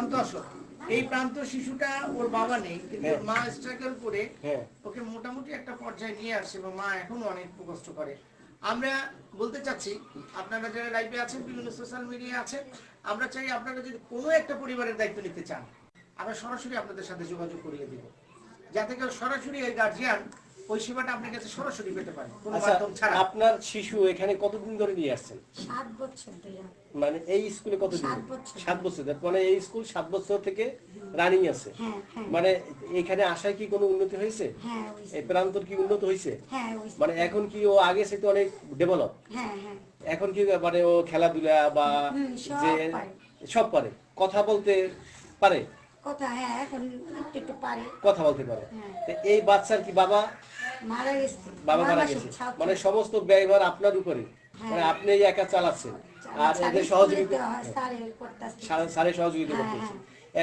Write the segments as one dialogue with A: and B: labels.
A: প্রান্ত আসলো এই প্রান্ত শিশুটা ওর বাবা নেই কিন্তু ওর মা স্ট্রাগল করে
B: হ্যাঁ।
A: ওকে মোটামুটি একটা পর্যায়ে নিয়ে আসছে এবং মা এখনও অনেক কষ্ট করে। আমরা বলতে চাচ্ছি আপনারা যারা লাইভে আছেন বিভিন্ন সোশ্যাল মিডিয়া আছেন আমরা চাই আপনারা যদি কোনো একটা পরিবারের দায়িত্ব নিতে চান আমরা সরাসরি আপনাদের সাথে যোগাযোগ করিয়ে দিব। যাতে কেউ সরাসরি ওই গার্জিয়ান ওই সেবাটা আপনার কাছে সরাসরি পেতে পারে কোনো
B: আচ্ছা
A: মাধ্যম ছাড়া।
B: আপনার শিশু এখানে কতদিন ধরে নিয়ে আসছেন?
C: সাত বছর ধরে।
B: মানে এই স্কুলে কতদিন?
C: সাত বছর।
B: মানে এই স্কুল সাত বছর থেকে রানিং আছে।
C: হ্যাঁ হ্যাঁ।
B: মানে এখানে আসায় কি কোনো উন্নতি হয়েছে?
C: হ্যাঁ
B: এই প্রান্তর কি উন্নত হয়েছে?
C: হ্যাঁ
B: মানে এখন কি ও আগে থেকে অনেক ডেভেলপ
C: হ্যাঁ হ্যাঁ।
B: এখন কি মানে ও খেলাধুলা বা যে সব পারে। কথা বলতে পারে?
C: কথা হ্যাঁ এখন একটু একটু পারে।
B: কথা বলতে পারে।
C: হ্যাঁ।
B: এই বাচ্চার কি বাবা
C: মারা গেছে।
B: বাবা মারা গেছে। মানে সমস্ত ব্যয়ভার আপনার উপরে মানে আপনি একা চালাচ্ছেন। আর এদের সহযোগিতা
C: হয়, স্যারের
B: সহযোগিতা
C: হ্যাঁ,
B: করতেছে।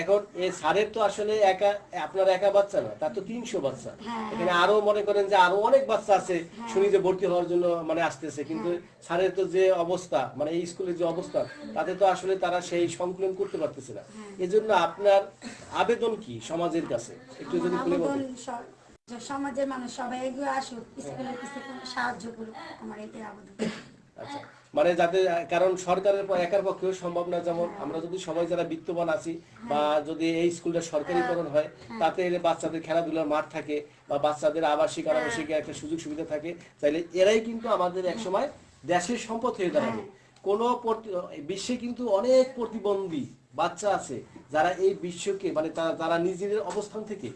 B: এখন এই স্যারের তো আসলে একা আপনার একা বাচ্চা না তার তো তিনশো বাচ্চা।
C: হ্যাঁ,
B: এখানে আরও মনে করেন যে আরও অনেক বাচ্চা আছে শুনি যে ভর্তি হওয়ার জন্য মানে আসতেছে। কিন্তু স্যারের তো যে অবস্থা মানে এই স্কুলের যে অবস্থা তাতে তো আসলে তারা সেই সংকলন করতে পারতেছে না। এজন্য আপনার আবেদন কি সমাজের কাছে? একটু যদি খুলে
C: যে সমাজের মানুষ সবাই এগিয়ে আসুক স্কুলের কিছু কোনো সাহায্য করুক আমার এটাই আবেদন।
B: আচ্ছা মানে যাতে কারণ সরকারের একার পক্ষেও সম্ভব না যেমন আমরা যদি সবাই যারা বিত্তবান আছি বা যদি এই স্কুলটা সরকারিকরণ হয় তাতে বাচ্চাদের খেলাধুলার মাঠ থাকে বা বাচ্চাদের আবাসিক আবাসিক একটা সুযোগ সুবিধা থাকে তাহলে এরাই কিন্তু আমাদের একসময় দেশের সম্পদ হয়ে দাঁড়াবে। কোন বিশ্বে কিন্তু অনেক প্রতিবন্ধী বাচ্চা আছে যারা এই বিশ্বকে মানে তারা তারা নিজেদের অবস্থান থেকে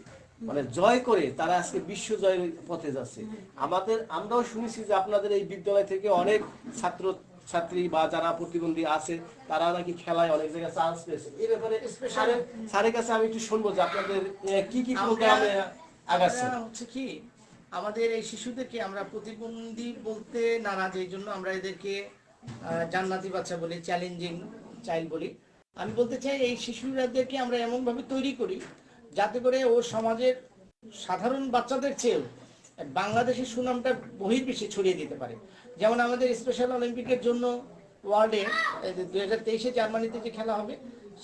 B: মানে জয় করে তারা আজকে বিশ্ব জয়ের পথে যাচ্ছে। আমাদের আমরাও শুনেছি যে আপনাদের এই বিদ্যালয় থেকে অনেক ছাত্র ছাত্রী বা যারা প্রতিবন্ধী আছে তারা নাকি খেলায় অনেক জায়গায় চান্স পেয়েছে। এই ব্যাপারে স্যারের স্যারের কাছে আমি একটু শুনব যে আপনাদের কি কি প্রোগ্রামে আগাচ্ছে?
A: হচ্ছে কি আমাদের এই শিশুদেরকে আমরা প্রতিবন্ধী বলতে নারাজ এই জন্য আমরা এদেরকে জান্নাতি বাচ্চা বলি চ্যালেঞ্জিং চাইল্ড বলি। আমি বলতে চাই এই শিশুদেরকে আমরা এমনভাবে তৈরি করি যাতে করে ও সমাজের সাধারণ বাচ্চাদের চেয়েও বাংলাদেশের সুনামটা বহির্বিশ্বে ছড়িয়ে দিতে পারে। যেমন আমাদের স্পেশাল অলিম্পিকের জন্য ওয়ার্ল্ডে দু হাজার তেইশে জার্মানিতে যে খেলা হবে,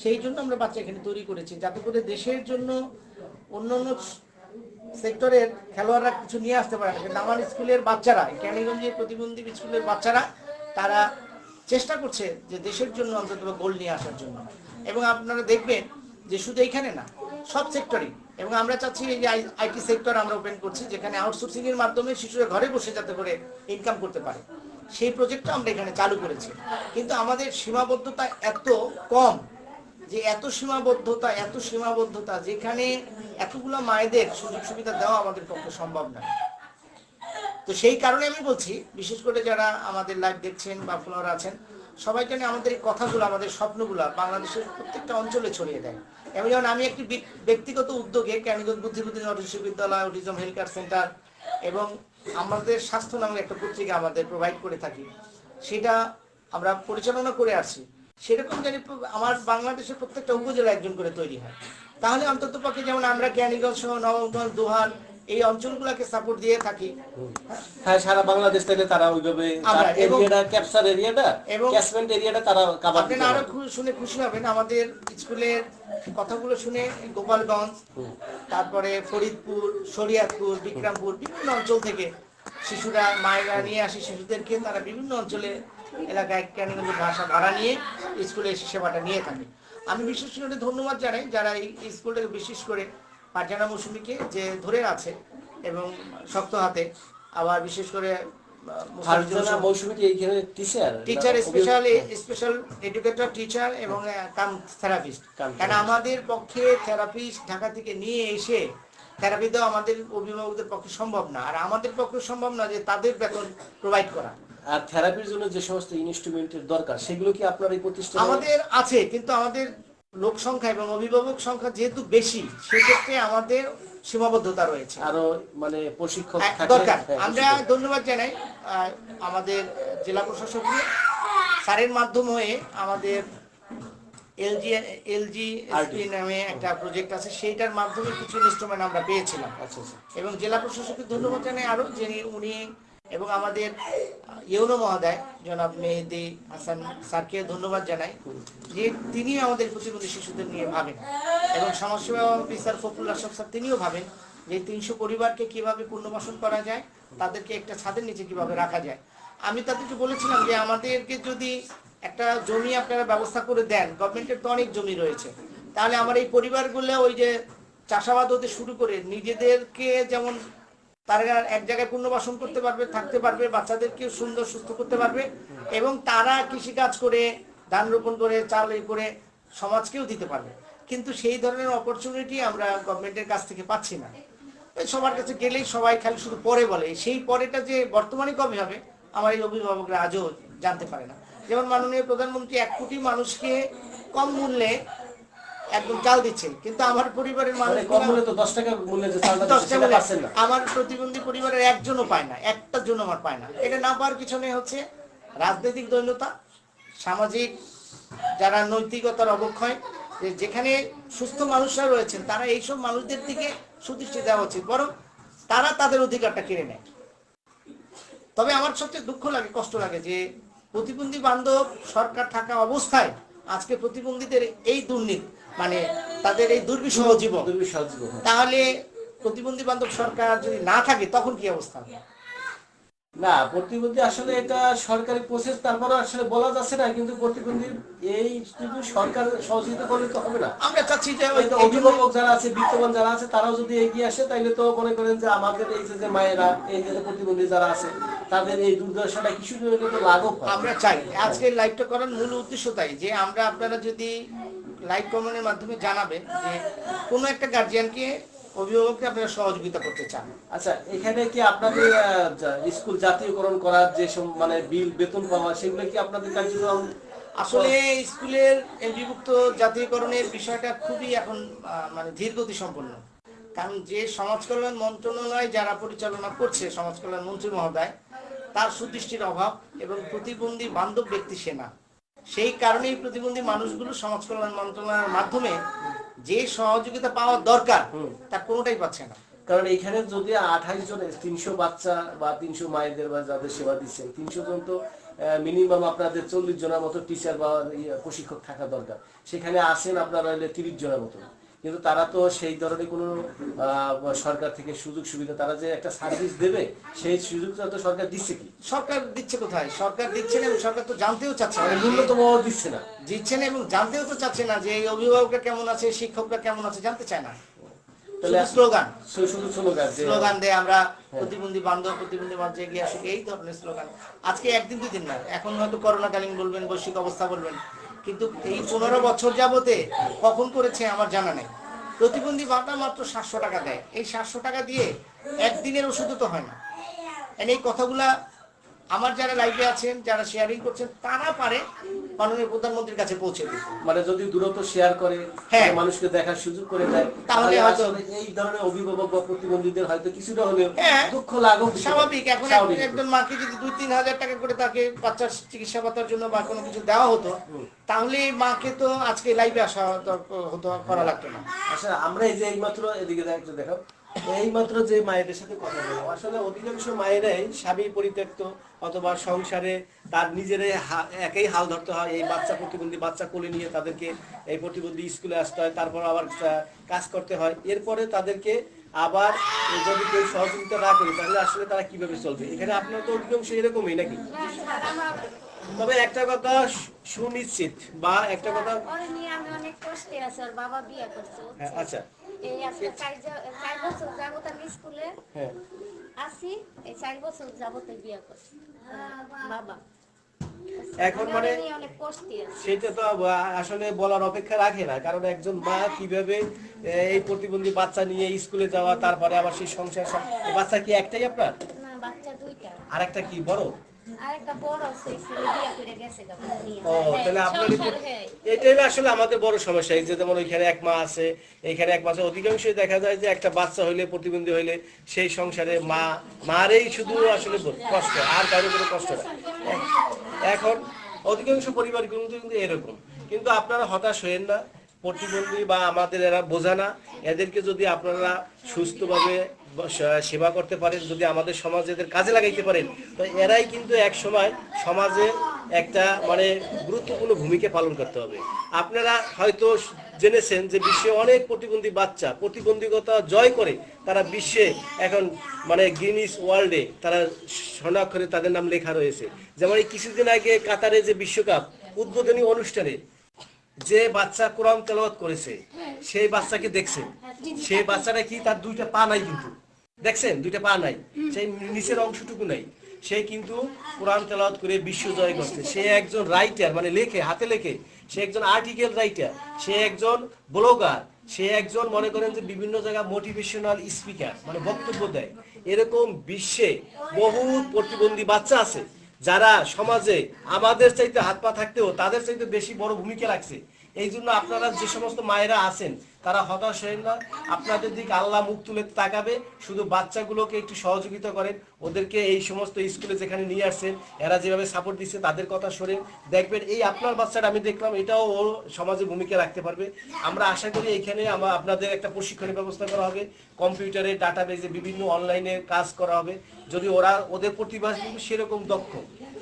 A: সেই জন্য আমরা বাচ্চা এখানে তৈরি করেছি। যাতে করে দেশের জন্য অন্য অন্য সেক্টরের খেলোয়াড়রা কিছু নিয়ে আসতে পারে। না। আমার স্কুলের বাচ্চারা ক্যানিগঞ্জের প্রতিবন্ধী স্কুলের বাচ্চারা, তারা চেষ্টা করছে যে দেশের জন্য অন্তত গোল নিয়ে আসার জন্য। এবং আপনারা দেখবেন যে শুধু এইখানে না সব সেক্টরেই এবং আমরা চাচ্ছি এই যে আইটি সেক্টর আমরা ওপেন করছি, যেখানে আউটসোর্সিং এর মাধ্যমে শিশুরা ঘরে বসে যাতে করে ইনকাম করতে পারে। সেই প্রজেক্টটা আমরা এখানে চালু করেছি। কিন্তু আমাদের সীমাবদ্ধতা এত কম যে এত সীমাবদ্ধতা এত সীমাবদ্ধতা যেখানে এতগুলো মায়েদের সুযোগ সুবিধা দেওয়া আমাদের পক্ষে সম্ভব না। তো সেই কারণে আমি বলছি, বিশেষ করে যারা আমাদের লাইভ দেখছেন বা ফলোয়ার আছেন সবাই যেন আমাদের এই কথাগুলো, আমাদের স্বপ্নগুলো বাংলাদেশের প্রত্যেকটা অঞ্চলে ছড়িয়ে দেয়। এবং যেমন আমি একটি ব্যক্তিগত উদ্যোগে ক্যানিগঞ্জ বুদ্ধিবুদ্ধি বিশ্ববিদ্যালয় অটিজম হেলথ কেয়ার সেন্টার এবং আমাদের স্বাস্থ্য নামে একটা পত্রিকা আমাদের প্রোভাইড করে থাকি। সেটা আমরা পরিচালনা করে আসছি। সেরকম জানি আমার বাংলাদেশের প্রত্যেকটা উপজেলা একজন করে তৈরি হয়। তাহলে অন্তত পক্ষে যেমন আমরা ক্যানিগঞ্জ সহ নবগঞ্জ দোহান এই অঞ্চলগুলোকে সাপোর্ট দিয়ে থাকি।
B: হ্যাঁ সারা বাংলাদেশ থেকে তারা ওইভাবে এরিয়াটা ক্যাপচার এরিয়াটা
A: এবং-
B: ক্যাচমেন্ট এরিয়াটা তারা কাভার
A: আপনারা আরও শুনে খুশি হবেন আমাদের স্কুলের কথাগুলো শুনে গোপালগঞ্জ তারপরে ফরিদপুর শরিয়াতপুর বিক্রমপুর বিভিন্ন অঞ্চল থেকে শিশুরা মায়েরা নিয়ে আসে শিশুদেরকে তারা বিভিন্ন অঞ্চলে এলাকায় ক্যানিগঞ্জ ভাষা ভাড়া নিয়ে স্কুলে সেবাটা নিয়ে থাকে। আমি বিশেষ করে ধন্যবাদ জানাই যারা এই স্কুলটাকে বিশেষ করে পারজানা মৌসুমীকে যে ধরে আছে এবং শক্ত হাতে আবার বিশেষ করে
B: teacher
A: teacher special special educator teacher এবং কাম থেরাপিস্ট কারণ আমাদের পক্ষে থেরাপিস্ট ঢাকা থেকে নিয়ে এসে থেরাপি দেওয়া আমাদের অভিভাবকদের পক্ষে সম্ভব না। আর আমাদের পক্ষে সম্ভব না যে তাদের বেতন প্রোভাইড করা।
B: আর থেরাপির জন্য যে সমস্ত ইনস্ট্রুমেন্টের দরকার সেগুলো কি আপনার এই প্রতিষ্ঠানে
A: আমাদের আছে কিন্তু আমাদের লোক সংখ্যা এবং অভিভাবক সংখ্যা যেহেতু বেশি সেক্ষেত্রে আমাদের সীমাবদ্ধতা রয়েছে।
B: আরও মানে প্রশিক্ষক
A: হ্যাঁ, দরকার।
B: হ্যাঁ,
A: আমরা ধন্যবাদ জানাই আমাদের জেলা প্রশাসককে। স্যারের মাধ্যম হয়ে আমাদের এলজি এলজি এসপি নামে একটা প্রজেক্ট আছে সেইটার মাধ্যমে কিছু ইনস্ট্রুমেন্ট আমরা পেয়েছিলাম।
B: আচ্ছা আচ্ছা।
A: এবং জেলা প্রশাসককে ধন্যবাদ জানাই আরও যিনি উনি এবং আমাদের ইউনো মহোদয়, জনাব মেহেদি হাসান স্যারকে ধন্যবাদ জানাই যে তিনি আমাদের প্রতিবন্ধী শিশুদের নিয়ে ভাবেন। এবং সমাজসেবা অফিসার ফকুল আশরাফ স্যার তিনিও ভাবেন যে তিনশো পরিবারকে কীভাবে পুনর্বাসন করা যায়, তাদেরকে একটা ছাদের নিচে কীভাবে রাখা যায়। আমি তাদেরকে বলেছিলাম যে আমাদেরকে যদি একটা জমি আপনারা ব্যবস্থা করে দেন, গভর্নমেন্টের তো অনেক জমি রয়েছে, তাহলে আমার এই পরিবারগুলো ওই যে চাষাবাদ হতে শুরু করে নিজেদেরকে যেমন তারা এক জায়গায় পুনর্বাসন করতে পারবে, থাকতে পারবে বাচ্চাদেরকে সুন্দর, সুস্থ করতে পারবে এবং তারা কৃষিকাজ করে, ধান রোপণ করে, চাল করে সমাজকেও দিতে পারবে। কিন্তু সেই ধরনের অপরচুনিটি আমরা গভর্নমেন্টের কাছ থেকে পাচ্ছি না। সবার কাছে গেলেই সবাই খালি শুধু পরে বলে। সেই পরেটা যে বর্তমানে কবে হবে, আমার এই অভিভাবকরা আজও জানতে পারে না। যেমন মাননীয় প্রধানমন্ত্রী, এক কোটি মানুষকে কম মূল্যে একদম চাল দিচ্ছেন। কিন্তু আমার পরিবারের
B: মানে
A: মানুষ
B: তো দশ টাকা মূল্যে
A: দশ টাকা
B: পাচ্ছেন না।
A: আমার প্রতিবন্ধী পরিবারের একজনও পায় না একটার জন্য আমার পায় না। এটা না পাওয়ার পিছনে হচ্ছে রাজনৈতিক দৈন্যতা সামাজিক যারা নৈতিকতার অবক্ষয় যে যেখানে সুস্থ মানুষরা রয়েছেন তারা এইসব মানুষদের দিকে সুদৃষ্টি দেওয়া উচিত। বরং তারা তাদের অধিকারটা কেড়ে নেয়। তবে আমার সবচেয়ে দুঃখ লাগে কষ্ট লাগে যে প্রতিবন্ধী বান্ধব সরকার থাকা অবস্থায় আজকে প্রতিবন্ধীদের এই দুর্নীতি মানে তাদের এই দুর্বিষহ জীবন।
B: দুর্বিষহ জীবন।
A: তাহলে প্রতিবন্ধী বান্ধব সরকার যদি না থাকে তখন কি অবস্থা?
B: না প্রতিবন্ধী আসলে এটা সরকারি প্রসেস তারপরে আসলে বলা যাচ্ছে না কিন্তু প্রতিবন্ধী এই শুধু সরকার সহযোগিতা করলে তো হবে না।
A: আমরা চাচ্ছি যে
B: অভিভাবক যারা আছে বিত্তবান যারা আছে তারাও যদি এগিয়ে আসে তাইলে তো মনে করেন যে আমাদের এই যে মায়েরা এই যে প্রতিবন্ধী যারা আছে তাদের এই দুর্দশাটা কিছু লাঘব
A: আমরা চাই। আজকের লাইভটা করার মূল উদ্দেশ্য তাই যে আমরা আপনারা যদি লাইভ কমেন্টের মাধ্যমে জানাবেন যে কোনো একটা গার্জিয়ানকে অভিভাবককে আপনারা সহযোগিতা করতে চান।
B: আচ্ছা এখানে কি আপনাদের স্কুল জাতীয়করণ করার যে মানে বিল বেতন পাওয়া সেগুলো কি আপনাদের কার্যক্রম?
A: আসলে স্কুলের এমপিভুক্ত জাতীয়করণের বিষয়টা খুবই এখন মানে ধীরগতি সম্পন্ন কারণ যে সমাজ কল্যাণ মন্ত্রণালয় যারা পরিচালনা করছে সমাজ কল্যাণ মন্ত্রী মহোদয় তার সুদৃষ্টির অভাব এবং প্রতিবন্ধী বান্ধব ব্যক্তি সেনা সেই কারণেই প্রতিবন্ধী মানুষগুলো সমাজ কল্যাণ মন্ত্রণালয়ের মাধ্যমে যে সহযোগিতা পাওয়া দরকার তার কোনোটাই পাচ্ছে না।
B: কারণ এখানে যদি আঠাইশ জন তিনশো বাচ্চা বা তিনশো মায়েদের বা যাদের সেবা দিচ্ছেন তিনশো জন তো মিনিমাম আপনাদের চল্লিশ জনের মতো টিচার বা ইয়ে, প্রশিক্ষক থাকা দরকার। সেখানে আসেন আপনারা তিরিশ জনের মতো। কিন্তু তারা তো সেই ধরনের কোনো সরকার থেকে সুযোগ সুবিধা তারা যে একটা সার্ভিস দেবে সেই সুযোগটা তো সরকার দিচ্ছে কি?
A: সরকার দিচ্ছে কোথায়? সরকার দিচ্ছে না সরকার তো জানতেও চাচ্ছে
B: মানে
A: না
B: ন্যূনতম দিচ্ছে না।
A: দিচ্ছে না এবং জানতেও তো চাচ্ছে না যে এই অভিভাবকরা কেমন আছে শিক্ষকরা কেমন আছে জানতে চায় না। স্লোগান
B: শুধু শুধু স্লোগান যে
A: স্লোগান দেয় আমরা প্রতিবন্ধী বান্ধব প্রতিবন্ধী মঞ্চে এগিয়ে আসুক এই ধরনের স্লোগান আজকে একদিন দুদিন না এখন হয়তো করোনা করোনাকালীন বলবেন বৈশ্বিক অবস্থা বলবেন। কিন্তু এই পনেরো বছর যাবতে কখন করেছে আমার জানা নেই। প্রতিবন্ধী ভাতা মাত্র সাতশো টাকা দেয়। এই সাতশো টাকা দিয়ে একদিনের ওষুধও তো হয় না। এই কথাগুলা আমার যারা লাইভে আছেন যারা শেয়ারিং করছেন তারা পারে মাননীয় প্রধানমন্ত্রীর কাছে পৌঁছে দিতে
B: মানে যদি দূরত্ব শেয়ার করে
A: হ্যাঁ।
B: মানুষকে দেখার সুযোগ করে দেয়
A: তাহলে হয়তো-
B: এই ধরনের অভিভাবক বা প্রতিবন্ধীদের হয়তো কিছুটা হলেও
A: হ্যাঁ।
B: দুঃখ পারে।
A: স্বাভাবিক এখন একজন- মাকে যদি দুই তিন হাজার টাকা করে তাকে বাচ্চার চিকিৎসা পাতার জন্য বা কোনো কিছু দেওয়া হতো তাহলে মাকে তো আজকে লাইভে আসা হতো করা লাগতো না
B: আচ্ছা আমরা এই যে এইমাত্র এদিকে দেখ- এইমাত্র যে মায়েদের সাথে কথা বললাম। আসলে অধিকাংশ মায়েরাই স্বামী পরিত্যক্ত অথবা সংসারে তার নিজেরাই একাই হাল ধরতে হয়। এই বাচ্চা প্রতিবন্ধী, বাচ্চা কোলে নিয়ে তাদেরকে এই প্রতিবন্ধী স্কুলে আসতে হয়, তারপর আবার কাজ করতে হয়। এরপরে তাদেরকে আবার যদি কেউ সহযোগিতা না করে, তাহলে আসলে তারা কীভাবে চলবে? এখানে আপনার তো অধিকাংশ এরকমই নাকি? তবে একটা কথা সুনিশ্চিত বা একটা কথা
D: আমি অনেক কষ্টে আছি ওর বাবা বিয়ে করছে
B: হ্যাঁ, আচ্ছা।
D: এই আজকে চার বছর যাবত আমি স্কুলে
B: হ্যাঁ।
D: আছি এই চার বছর যাবত বিয়ে করছি। বাবা।
B: এখন মানে সেটা তো আসলে বলার অপেক্ষা রাখে না কারণ একজন মা কীভাবে এই প্রতিবন্ধী বাচ্চা নিয়ে স্কুলে যাওয়া তারপরে আবার সেই সংসার বাচ্চা কি একটাই আপনার?
D: না বাচ্চা দুইটা।
B: আর একটা কি বড়? ও তাহলে আপনার। এটাই আসলে আমাদের বড় সমস্যা এই যে যেমন ওইখানে এক মা আছে এইখানে এক মাসে অধিকাংশই দেখা যায় যে একটা বাচ্চা হইলে প্রতিবন্ধী হইলে সেই সংসারে মা মারেই শুধু আসলে কষ্ট আর কারও কোনো কষ্ট না। এখন অধিকাংশ পরিবার কিন্তু কিন্তু এরকম। কিন্তু আপনারা হতাশ হয়েন না প্রতিবন্ধী বা আমাদের এরা বোঝা না এদেরকে যদি আপনারা সুস্থভাবে সেবা করতে পারেন, যদি আমাদের সমাজ এদের কাজে লাগাইতে পারেন। তো এরাই কিন্তু এক সময় সমাজে একটা মানে গুরুত্বপূর্ণ ভূমিকা পালন করতে হবে। আপনারা হয়তো জেনেছেন যে বিশ্বে অনেক প্রতিবন্ধী বাচ্চা, প্রতিবন্ধকতা জয় করে তারা বিশ্বে এখন মানে গিনিস ওয়ার্ল্ডে তারা স্বর্ণাক্ষরে তাদের নাম লেখা রয়েছে। যেমন এই কিছুদিন আগে কাতারে যে বিশ্বকাপ, উদ্বোধনী অনুষ্ঠানে যে বাচ্চা কোরআন তেলাওয়াত করেছে, সেই বাচ্চাকে দেখছেন সেই বাচ্চাটা কি তার দুইটা পা নাই কিন্তু? দেখছেন? দুইটা পা নাই। সেই নিচের অংশটুকু নাই। সে কিন্তু কোরআন তেলাওয়াত করে বিশ্ব জয় করছে। সে একজন রাইটার মানে লেখে, হাতে লেখে। সে একজন আর্টিকেল রাইটার সে একজন ব্লগার সে একজন মনে করেন যে বিভিন্ন জায়গায় মোটিভেশনাল স্পিকার মানে বক্তব্য দেয়। এরকম বিশ্বে বহু প্রতিবন্ধী বাচ্চা আছে। যারা সমাজে আমাদের চাইতে হাত পা থাকতেও তাদের চাইতে বেশি বড় ভূমিকা রাখছে। এই জন্য আপনারা যে সমস্ত মায়েরা আছেন, তারা হতাশ হয়েন না। আপনাদের দিকে আল্লাহ মুখ তুলে তাকাবে, শুধু বাচ্চাগুলোকে একটু সহযোগিতা করেন। ওদেরকে এই সমস্ত স্কুলে যেখানে নিয়ে আসছেন, এরা যেভাবে সাপোর্ট দিচ্ছে, তাদের কথা শোনেন। দেখবেন এই আপনার বাচ্চাটা আমি দেখলাম, এটাও ও সমাজে ভূমিকা রাখতে পারবে। আমরা আশা করি এইখানে আমরা আপনাদের একটা প্রশিক্ষণের ব্যবস্থা করা হবে। কম্পিউটারে ডাটাবেজে বিভিন্ন অনলাইনে কাজ করা হবে। যদি ওরা ওদের প্রতিভা সেরকম দক্ষ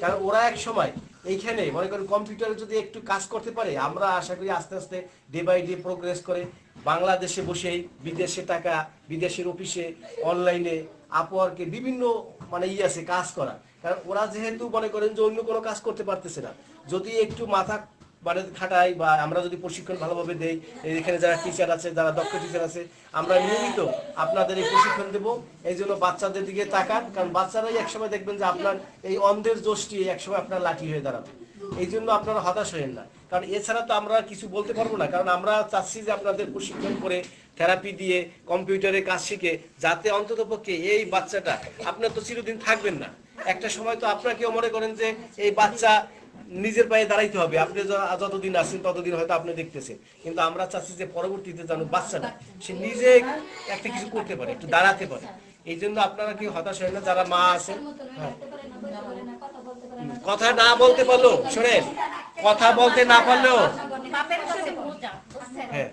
B: কারণ ওরা এক সময় এইখানে, মনে করেন কম্পিউটারে যদি একটু কাজ করতে পারে, আমরা আশা করি আস্তে আস্তে ডে বাই ডে প্রোগ্রেস করে বাংলাদেশে বসেই বিদেশে টাকা, বিদেশের অফিসে অনলাইনে আপওয়ার্কে বিভিন্ন মানে ইয়ে আছে কাজ করা কারণ ওরা যেহেতু মনে করেন যে অন্য কোনো কাজ করতে পারতেছে না, যদি একটু মাথা মানে খাটাই বা আমরা যদি প্রশিক্ষণ ভালোভাবে দেই, এখানে যারা টিচার আছে, যারা দক্ষ টিচার আছে, আমরা নিয়মিত আপনাদের এই প্রশিক্ষণ দেবো। এই জন্য বাচ্চাদের দিকে তাকান, কারণ বাচ্চারাই একসময় দেখবেন যে আপনার এই অন্ধের দোষটি একসময় আপনার লাঠি হয়ে দাঁড়াবে। এই জন্য আপনারা হতাশ হয়েন না। কারণ এছাড়া তো আমরা কিছু বলতে পারব না, কারণ আমরা চাচ্ছি যে আপনাদের প্রশিক্ষণ করে থেরাপি দিয়ে কম্পিউটারে কাজ শিখে, যাতে অন্তত পক্ষে এই বাচ্চাটা, আপনার তো চিরদিন থাকবেন না। একটা সময় তো আপনাকেও মনে করেন যে এই বাচ্চা নিজের পায়ে দাঁড়াইতে হবে। আপনি যতদিন আছেন ততদিন হয়তো আপনি দেখতেছেন। কিন্তু আমরা চাচ্ছি যে পরবর্তীতে যেন বাচ্চাটা সে নিজে একটা কিছু করতে পারে একটু দাঁড়াতে পারে। এই জন্য আপনারা কি হতাশ হয় না যারা মা আছেন হ্যাঁ। কথা না বলতে পারল শোনেন কথা বলতে না পারলেও।
D: বুঝছেন?
B: হ্যাঁ।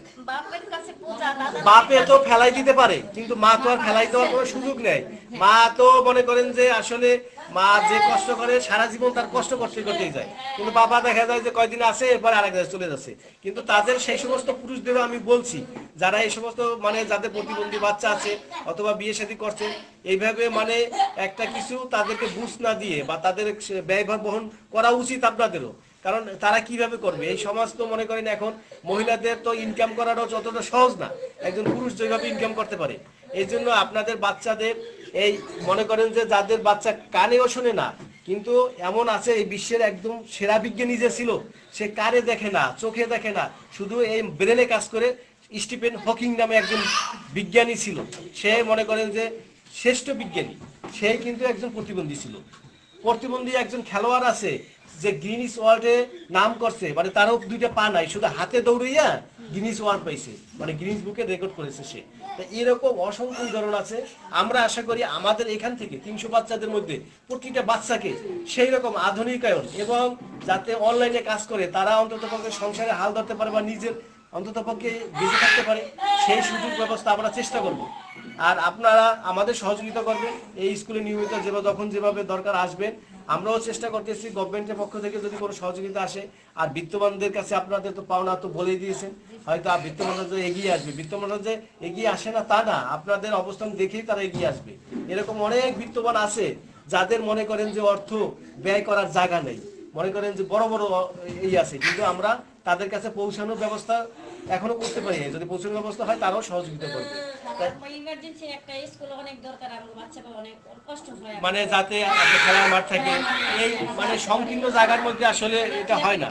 B: বাপে তো ফেলাই দিতে পারে কিন্তু মা তো আর ফেলাই দেওয়ার কোনো সুযোগ নেই। মা তো মনে করেন যে আসলে মা যে কষ্ট করে সারা জীবন তার কষ্ট করতে করতেই যায়। কিন্তু বাবা দেখা যায় যে কয়দিন আছে, এরপর আরেক জায়গায় চলে যাচ্ছে। কিন্তু তাদের সেই সমস্ত পুরুষদেরও আমি বলছি, যারা এই সমস্ত মানে যাদের প্রতিবন্ধী বাচ্চা আছে অথবা বিয়ে শাদী করছে, এইভাবে মানে একটা কিছু তাদেরকে বুঝ না দিয়ে বা তাদের ব্যয়ভার বহন করা উচিত আপনাদেরও। কারণ তারা কীভাবে করবে? এই সমাজ তো মনে করেন এখন মহিলাদের তো ইনকাম করাটাও যতটা সহজ না, একজন পুরুষ যেভাবে ইনকাম করতে পারে। এই জন্য আপনাদের বাচ্চাদের এই মনে করেন যে যাদের বাচ্চা কানেও শোনে না, কিন্তু এমন আছে এই বিশ্বের একদম সেরা বিজ্ঞানী যে ছিল, সে কারে দেখে না, চোখে দেখে না, শুধু এই ব্রেনে কাজ করে স্টিফেন হকিং নামে একজন বিজ্ঞানী ছিল। সে মনে করেন যে শ্রেষ্ঠ বিজ্ঞানী, সে কিন্তু একজন প্রতিবন্ধী ছিল। প্রতিবন্ধী একজন খেলোয়াড় আছে যে গ্রিনিস ওয়ার্ল্ডে নাম করছে মানে তারও দুইটা পা নাই, শুধু হাতে দৌড়াইয়া গিনিস ওয়ার্ল্ড পাইছে মানে গিনিস বুকে রেকর্ড করেছে সে। এরকম অসংখ্য উদাহরণ আছে, আমরা আশা করি আমাদের এখান থেকে তিনশো বাচ্চাদের মধ্যে প্রতিটা বাচ্চাকে সেই রকম আধুনিকায়ন এবং যাতে অনলাইনে কাজ করে, তারা অন্তত পক্ষে সংসারে হাল ধরতে পারে বা নিজের অন্তত পক্ষে বেঁচে থাকতে পারে, সেই সুযোগ ব্যবস্থা আমরা চেষ্টা করব। আর আপনারা আমাদের সহযোগিতা করবেন, এই স্কুলে নিয়মিত যেভাবে যখন যেভাবে দরকার আসবেন আমরাও চেষ্টা করতেছি গভর্নমেন্টের পক্ষ থেকে যদি কোনো সহযোগিতা আসে। আর বিত্তবানদের কাছে আপনাদের তো পাওনা তো বলেই দিয়েছেন। হয়তো আর বিত্তমানরা যে এগিয়ে আসবে বিত্তমানরা যে এগিয়ে আসে না তা না, আপনাদের অবস্থান দেখেই তারা এগিয়ে আসবে। এরকম অনেক বিত্তবান আছে যাদের মনে করেন যে অর্থ ব্যয় করার জায়গা নেই। মনে করেন যে বড় বড় এই আছে, কিন্তু আমরা তাদের কাছে পৌঁছানোর ব্যবস্থা এখনও করতে পারি। যদি প্রচুর ব্যবস্থা হয় তারাও সহযোগিতা করবে।
E: কষ্ট
B: মানে যাতে খেলার মাঠ থাকে। এই মানে সংকীর্ণ জায়গার মধ্যে আসলে এটা হয় না।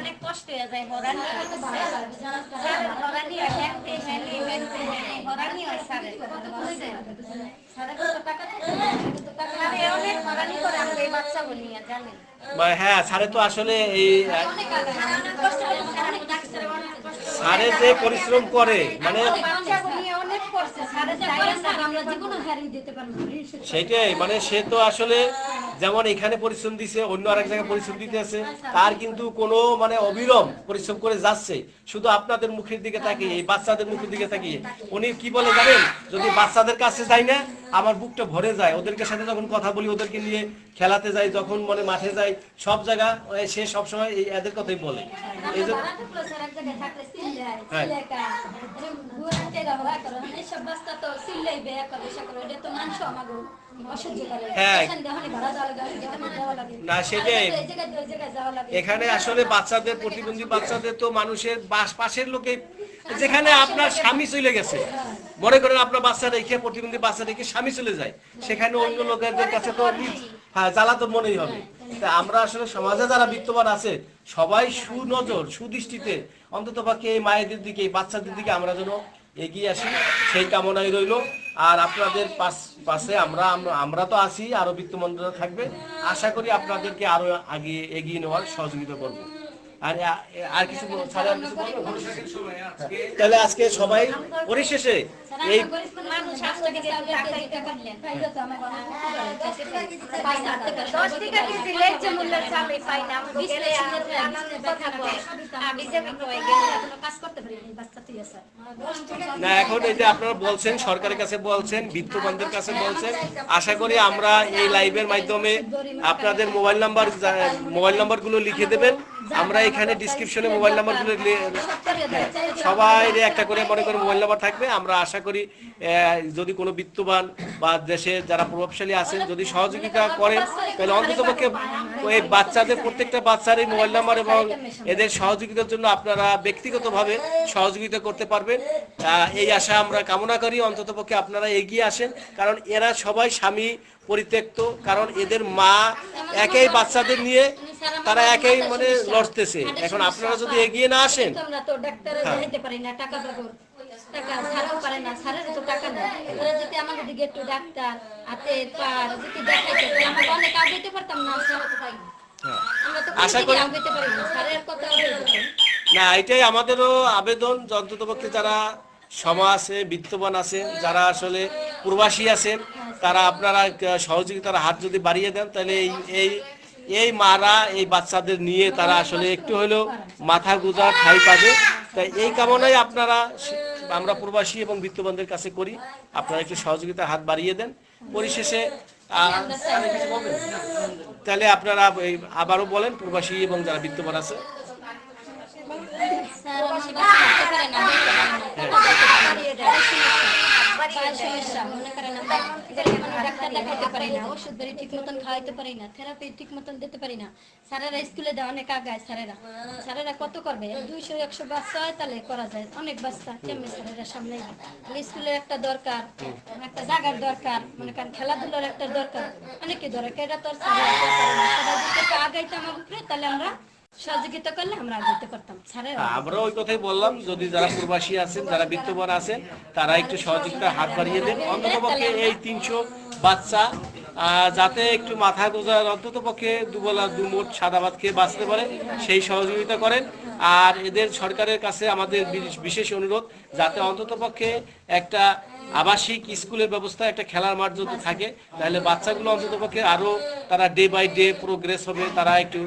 D: অনেক কষ্ট হয়ে যায় হরানি হরানি হ্যাংতে হ্যানি হ্যাংতে হ্যানি হরানি হয় সারের বুঝছেন সারে অনেক হরানি করে আমরা এই বাচ্চাগুলো নিয়ে জানেন?
B: মানে হ্যাঁ স্যারে তো আসলে এই। স্যারে যে পরিশ্রম করে মানে সেটাই মানে সে তো আসলে যেমন এখানে পরিশ্রম দিছে অন্য আরেক জায়গায় পরিশ্রম দিতে আছে তার কিন্তু কোনো মানে অবিরম পরিশ্রম করে যাচ্ছে। শুধু আপনাদের মুখের দিকে তাকিয়ে এই বাচ্চাদের মুখের দিকে তাকিয়ে। উনি কি বলে জানেন? যদি বাচ্চাদের কাছে যাই না আমার বুকটা ভরে যায়। ওদেরকে সাথে যখন কথা বলি ওদেরকে নিয়ে খেলাতে যাই যখন মানে মাঠে যাই সব জায়গা সে সবসময় এই এদের কথাই বলে। এই যে
C: চিল্লায়,
B: হ্যাঁ। হ্যাঁ। না, সেটাই। এখানে আসলে বাচ্চাদের প্রতিবন্ধী বাচ্চাদের তো মানুষের পাশের লোকে যেখানে আপনার স্বামী চলে গেছে মনে করেন আপনার বাচ্চা রেখে প্রতিবন্ধী বাচ্চা রেখে স্বামী চলে যায়। সেখানে অন্য লোকেদের কাছে তো হ্যাঁ জ্বালা তো মনেই হবে। তা আমরা আসলে সমাজে যারা বিত্তবান আছে সবাই সুনজর সুদৃষ্টিতে অন্তত এই মায়েদের দিকে এই বাচ্চাদের দিকে আমরা যেন এগিয়ে আসি। সেই কামনাই রইল। আর আপনাদের পাশ আমরা, আমরা- তো আছি, আরও বিত্তমন্ত্রীরা থাকবে। আশা করি আপনাদেরকে আরও আগে এগিয়ে নেওয়ার সহযোগিতা করব। আর আর কিছু তাহলে আজকে সবাই পরিশেষে এই
C: না,
D: এখনও। না
B: এই যে আপনারা বলছেন সরকারের কাছে বলছেন বিত্তবানদের কাছে বলছেন আশা করি আমরা এই লাইভের মাধ্যমে আপনাদের মোবাইল নাম্বার মোবাইল নাম্বারগুলো লিখে দেবেন। আমরা এখানে ডিসক্রিপশনে মোবাইল নাম্বারগুলো সবাই একটা করে মনে করে মোবাইল নাম্বার থাকবে, আমরা আশা করি যদি কোনো বিত্তবান বা দেশে যারা প্রভাবশালী আছেন, যদি সহযোগিতা করেন, তাহলে অন্ততপক্ষে ওই বাচ্চাদের প্রত্যেকটা বাচ্চার এই মোবাইল নাম্বার এবং এদের সহযোগিতার জন্য আপনারা ব্যক্তিগতভাবে সহযোগিতা করতে পারবেন। এই আশা আমরা কামনা করি অন্ততপক্ষে আপনারা এগিয়ে আসেন, কারণ এরা সবাই স্বামী পরিত্যক্ত, কারণ এদের মা একেই বাচ্চাদের নিয়ে তারা একই মানে লড়তেছে। এখন আপনারা যদি এগিয়ে না আসেন।
C: আমরা তো ডাক্তারে দেখাইতে পারি না টাকা পাবো। টাকা ছাড়াও পারে না ছাড়ের তো টাকা নেই। ওরা যদি আমাদের দিকে একটু ডাক্তার হাতে পার যদি দেখাইতে আমরা অনেক আগাইতে পারতাম না ছাড়া তো পাই না। আমরা তো
B: আশা
C: আশা
B: করি-
C: আগাইতে পারি না ছাড়ের কথা
B: না। এটাই আমাদেরও আবেদন। অন্ততপক্ষে যারা সমাজ আছে বিত্তবান আছেন যারা আসলে প্রবাসী আছেন তারা আপনারা সহযোগিতার হাত যদি বাড়িয়ে দেন তাহলে এই এই মারা এই বাচ্চাদের নিয়ে তারা আসলে একটু হলেও মাথা গুজা ঠাই পাবে। তাই এই কামনায় আপনারা আমরা প্রবাসী এবং বিত্তবানদের কাছে করি আপনারা একটু সহযোগিতার হাত বাড়িয়ে দেন। পরিশেষে? তাহলে আপনারা আবারও বলেন প্রবাসী এবং যারা বিত্তবান আছে।
C: স্যার সমস্যা মনে করেন আমরা ডাক্তার দেখাইতে পারি না ওষুধ বাড়ি ঠিক মতন খাওয়াইতে পারি না থেরাপি ঠিক মতন দিতে পারি না। স্যারেরা স্কুলে দেয় অনেক আগায় স্যারেরা। স্যারেরা কত করবে? দুইশো একশো বাচ্চা হয় তাহলে করা যায় অনেক বাচ্চা কেমনি স্যারেরা সামনে স্কুলের একটা দরকার একটা জায়গার দরকার মনে করেন খেলাধুলার একটা দরকার অনেকে দরকার এটা তো আর স্যারেরা আমার উপরে তাহলে আমরা সহযোগিতা করলে আমরা
B: ওই কথাই বললাম, যদি যারা প্রবাসী আছেন, যারা বিত্তবান আছেন, তারা একটু সহযোগিতার হাত বাড়িয়ে দেন। অন্তত পক্ষে এই তিনশো বাচ্চা যাতে একটু মাথা গোজার অন্তত পক্ষে দুবেলা দুমুট সাদা ভাত খেয়ে বাঁচতে পারে, সেই সহযোগিতা করেন। আর এদের সরকারের কাছে আমাদের বিশেষ অনুরোধ, যাতে অন্তত পক্ষে একটা আবাসিক স্কুলের ব্যবস্থা, একটা খেলার মাঠ যদি থাকে, তাহলে বাচ্চাগুলো অন্তত পক্ষে আরও তারা ডে বাই ডে প্রোগ্রেস হবে, তারা একটু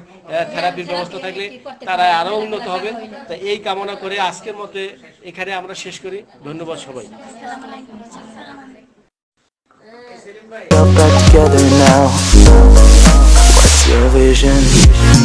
B: থেরাপির ব্যবস্থা থাকলে তারা আরও উন্নত হবে তা এই কামনা করে আজকের মতে এখানে আমরা শেষ করি ধন্যবাদ সবাই
F: together now. What's your vision?